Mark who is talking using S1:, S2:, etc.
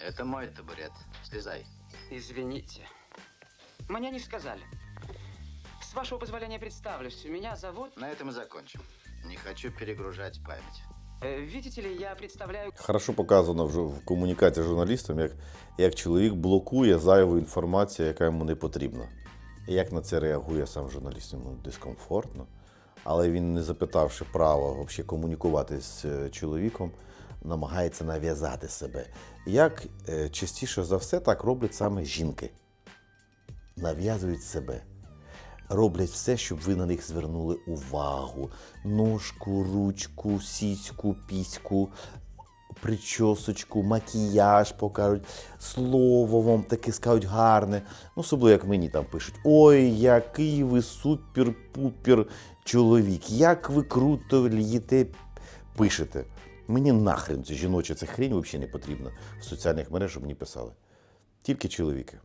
S1: Это мой табурет. Слезай.
S2: Извините. Мне не сказали. С вашего позволения представлюсь. Меня зовут...
S1: На этом и закончим. Не хочу перегружать память.
S2: э, видите ли, я представляю...
S3: Хорошо показано вже в комунікації з журналістом, як, як чоловік блокує зайву інформацію, яка йому не потрібна. І як на це реагує сам журналіст, йому дискомфортно. Але він, не запитавши права взагалі комунікувати з е, чоловіком, намагається нав'язати себе. Як е, частіше за все так роблять саме жінки. Нав'язують себе. Роблять все, щоб ви на них звернули увагу. Ножку, ручку, сіську, піську, причосочку, макіяж покажуть, слово вам таке скажуть гарне. Ну, особливо як мені там пишуть: Ой, який ви супер-пупер чоловік, як ви круто лієте, пишете. Мені нахрен ця жіноча ця хрень взагалі не потрібна в соціальних мережах, щоб мені писали. Тільки чоловіки.